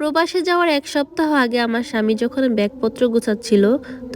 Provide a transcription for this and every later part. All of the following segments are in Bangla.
প্রবাসে যাওয়ার এক সপ্তাহ আগে আমার স্বামী যখন ব্যাগপত্র গোছাচ্ছিল,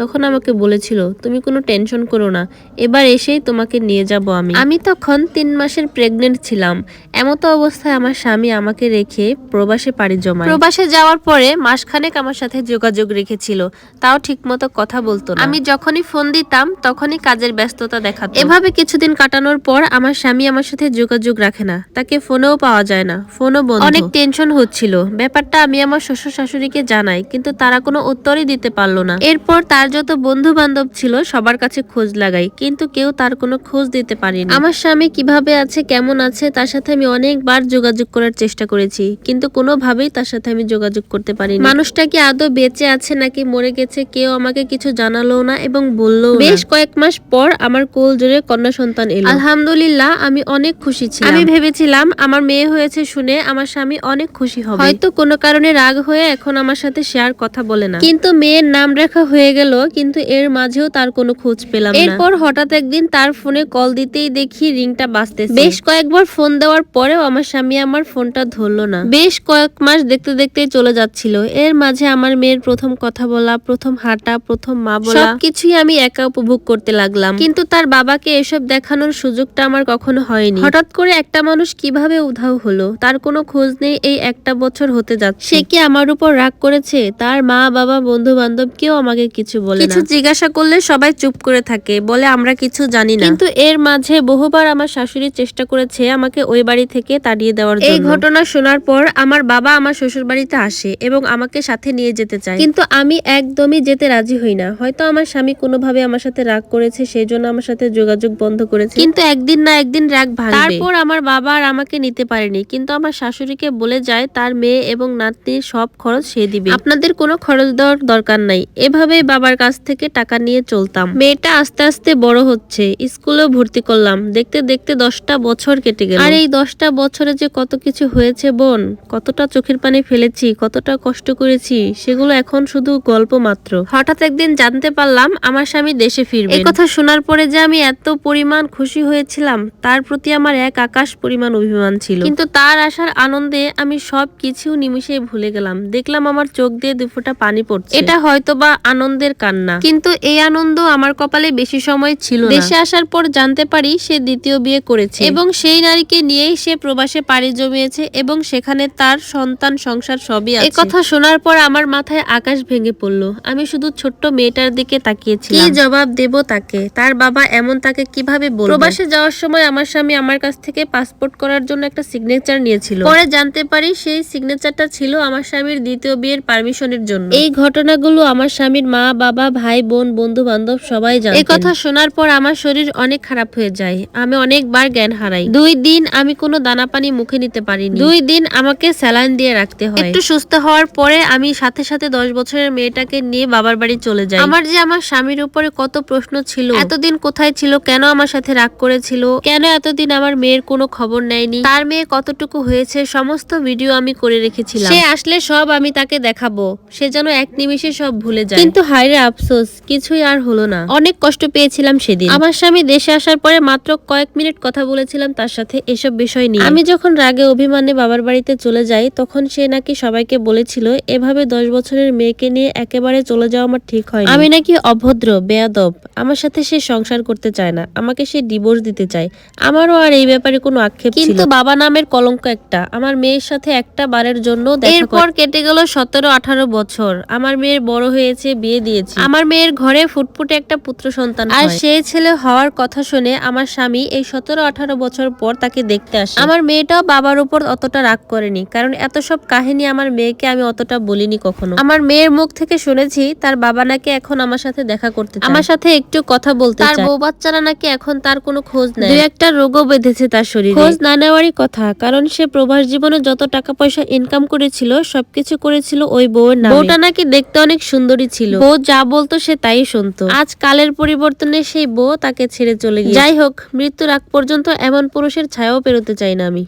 তখন আমাকে বলেছিল, তুমি কোনো টেনশন করো না, এবার এসেই তোমাকে নিয়ে যাব আমি। আমি তখন তিন মাসের প্রেগনেন্ট ছিলাম। এমতো অবস্থায় আমার স্বামী আমাকে রেখে প্রবাসে পাড়ি জমায়। প্রবাসে যাওয়ার পরে মাসখানেক আমার সাথে যোগাযোগ রেখেছিল, তাও ঠিকমতো কথা বলতো আমি যখনই ফোন দিতাম, তখনই কাজের ব্যস্ততা দেখাতো। এভাবে কিছুদিন কাটানোর পর আমার স্বামী আমার সাথে যোগাযোগ রাখে না, তাকে ফোনেও পাওয়া যায় না, ফোনও বন্ধ। অনেক টেনশন হচ্ছিল। ব্যাপারটা আমি আমার শ্বশুর শাশুড়িকে জানাই, কিন্তু তারা কোনো উত্তরই দিতে পারল না। এরপর তার যত বন্ধু বান্ধব ছিল, সবার কাছে খোঁজ লাগাই, কিন্তু কেউ তার কোনো খোঁজ দিতে পারেনি। আমার স্বামী কীভাবে আছে, কেমন আছে, তার সাথে আমি অনেকবার যোগাযোগ করার চেষ্টা করেছি, কিন্তু কোনোভাবেই তার সাথে আমি যোগাযোগ করতে পারিনি। মানুষটা কি আদৌ বেঁচে আছে নাকি মরে গেছে, কেউ আমাকে কিছু জানালো না এবং বলল বেশ কয়েক মাস পর আমার কোল জোরে কন্যা সন্তান এলো। আলহামদুলিল্লাহ, আমি অনেক খুশি ছিলাম। আমি ভেবেছিলাম, আমার মেয়ে হয়েছে শুনে আমার স্বামী অনেক খুশি হবে। হয়তো কোনো কারণে রাগ হয়ে এখন আমার সাথে শেয়ার কথা বলে না। কিন্তু মেয়ের নাম রাখা হয়ে গেল কিন্তু এর মাঝেও তার কোনো খোঁজ পেলাম এরপর হঠাৎ একদিন তার ফোনে কল দিতেই দেখি রিংটা বাজতেছে। বেশ কয়েকবার ফোন দেওয়ার পরেও আমার স্বামী আমার ফোনটা ধরলো না। বেশ কয়েক মাস দেখতে দেখতেই চলে যাচ্ছিল। এর মাঝে আমার মেয়ের প্রথম কথা বলা প্রথম হাঁটা প্রথম মা বলা সবকিছুই আমি একা উপভোগ করতে লাগলাম। কিন্তু তার বাবাকে এসব দেখানোর সুযোগটা আমার কখনো হয়নি। হঠাৎ করে একটা মানুষ কীভাবে উধাও হলো তার কোনো খোঁজ নেই এই একটা বছর হতে যাচ্ছে। সে কি আমার উপর রাগ করেছে? তার মা বাবা বন্ধু বান্ধব কেউ আমাকে কিছু বলে কিছু জিজ্ঞাসা করলে সবাই চুপ করে থাকে বলে আমরা কিছু জানি না। কিন্তু এর মাঝে বহুবার আমার শাশুড়ি চেষ্টা করেছে আমাকে ওই বাড়ি থেকে তাড়িয়ে দেওয়ার জন্য। এই ঘটনা শোনার পর আমার বাবা আমার শ্বশুর বাড়িতে আসে এবং আমাকে সাথে নিয়ে যেতে চায়। কিন্তু আমি একদমই যেতে রাজি হই না। হয়তো আমার স্বামী কোনোভাবে আমার সাথে রাগ করেছে সেই জন্য আমার সাথে যোগাযোগ বন্ধ করেছে। কিন্তু একদিন না একদিন রাগ ভাঙবে। তারপর আমার বাবা আর আমাকে নিতে পারেনি। কিন্তু আমার শাশুড়িকে বলে যায় তার মেয়ে এবং নাতনির সব খরচ সে দিবে। আপনাদের কোনো খরচ দেওয়ার দরকার নাই। এভাবেই বাবার কাছ থেকে টাকা নিয়ে চলতাম। মেয়েটা আস্তে আস্তে বড় হচ্ছে। স্কুলেও ভর্তি করলাম। দেখতে দেখতে দশটা বছর কেটে গেল। আর এই দশটা বছরে যে কত কিছু হয়েছে বোন কতটা চোখের পানি ফেলেছি কতটা কষ্ট করেছি সেগুলো এখন শুধু গল্প মাত্র। হঠাৎ একদিন জানতে পারলাম আমার স্বামী দেশে ফিরবে এই কথা শোনার পরে যে আমি এত পরিমাণ খুশি হয়েছিলাম তার প্রতি আমার এক আকাশ পরিমাণ অভিমান ছিল। কিন্তু তার আসার আনন্দে আমি সব কিছু নিমিষেই ভুলে গেলাম। দেখলাম আমার চোখ দিয়ে দুফোঁটা পানি পড়ছে। এটা হয়তো বা আনন্দের কান্না। কিন্তু এই আনন্দ আমার কপালে বেশি সময় ছিল দেশে আসার পর জানতে পারি সে দ্বিতীয় বিয়ে করেছে। এবং সেই নারীকে নিয়েই সে প্রবাসে পাড়ি জমিয়েছে এবং সেখানে তার সন্তান সংসার সবই আছে। কথা শোনার পর আমার মাথায় আকাশ ভেঙে পড়ল। আমি শুধু ছোট্ট মেয়েটার দিকে তাকিয়েছিলাম। কি জবাব দেব তাকে? তার বাবা এমন তাকে কীভাবে বলবে? প্রবাসে যাওয়ার সময় আমার স্বামী আমার কাছ থেকে পাসপোর্ট করার জন্য একটা সিগনেচার নিয়েছিল। পরে জানতে পারি সেই সিগনেচারটা ছিল আমার স্বামীর দ্বিতীয় বিয়ের পারমিশনের জন্য। এই ঘটনাগুলো আমার স্বামীর মা বাবা ভাই বোন বন্ধু বান্ধব সবাই জানে এই কথা শোনার পর আমার শরীর অনেক খারাপ হয়ে যায়। আমি অনেকবার জ্ঞান হারাই। দুই দিন আমি কোনো দানা পানি মুখে নিতে পারিনি। দুই দিন আমাকে স্যালাইন দিয়ে রাখতে হয়। একটু সুস্থ হওয়ার পরে আমি সাথে সাথে দশ বছরের মেয়েটাকে নিয়ে বাবার বাড়ি চলে যাই। আমার যে আমার স্বামীর উপরে কত প্রশ্ন ছিল। এতদিন কোথায় ছিল? কেন আমার সাথে রাগ করেছিল? কেন এতদিন আমার মেয়ের কোনো খবর নেয়নি? তার মেয়ে কতটুকু হয়েছে? সমস্ত ভিডিও আমি করে রেখেছিলাম। সে আসলে সব আমি তাকে দেখাবো। সে যেন এক নিমিষে সব ভুলে যায়। কিন্তু হায়রে আফসোস কিছুই আর হলো না। অনেক কষ্ট পেয়েছিলাম সেদিন। আমার স্বামী দেশে আসার পরে মাত্র কয়েক মিনিট কথা বলেছিলাম তার সাথে এসব বিষয় নিয়ে। আমি যখন রাগে অভিমানে বাবার বাড়িতে চলে যাই তখন সে নাকি সবাইকে বলেছিল এভাবে দশ বছরের মেয়েকে নিয়ে একেবারে চলে যাওয়া আমার ঠিক হয় আমি নাকি অভদ্র বেয়াদব আমার সাথে সে সংসার করতে চায় না আমাকে সে ডিভোর্স দিতে চায়। আমারও আর এই ব্যাপারে কোনো আক্ষেপ কিন্তু বাবা নামের কলঙ্ক একটা আমার মেয়ের সাথে একটা বারের জন্য এরপর কেটে গেল সতেরো আঠারো বছর। আমার মেয়ের বড় হয়েছে বিয়ে দিয়েছে। আমার মেয়ের ঘরে ফুটফুটে একটা পুত্র সন্তান আর সেই ছেলে হওয়ার কথা শুনে আমার স্বামী এই সতেরো আঠারো বছর পর তাকে দেখতে আসে। আমার মেয়েটাও বাবার উপর অতটা রাগ করেনি কারণ এত সব কাহিনী আমার মেয়েকে আমি অতটা বলিনি কখনো। আমার মেয়ের মুখ থেকে শুনেছি তার বাবা নাকি এখন আমার সাথে দেখা করতে আমার সাথে একটু কথা বলতে তার বউ বাচ্চারা নাকি এখন তার কোনো খোঁজ নেই দুই একটা রোগও বেঁধেছে তার শরীরে। খোঁজ না নেওয়ারই কথা কারণ সে প্রবাস জীবনে যত টাকা পয়সা ইনকাম করেছিল সবকিছু করেছিল ওই বউয়ের নামে। বউটা নাকি দেখতে অনেক সুন্দরী ছিল। বউ যা বলতো সে তাই শুনতো। আজ কালের পরিবর্তনে সেই বউ তাকে ছেড়ে চলে গিয়ে যাই হোক মৃত্যুর আগ পর্যন্ত এমন পুরুষের ছায়াও পেরোতে চাই না আমি।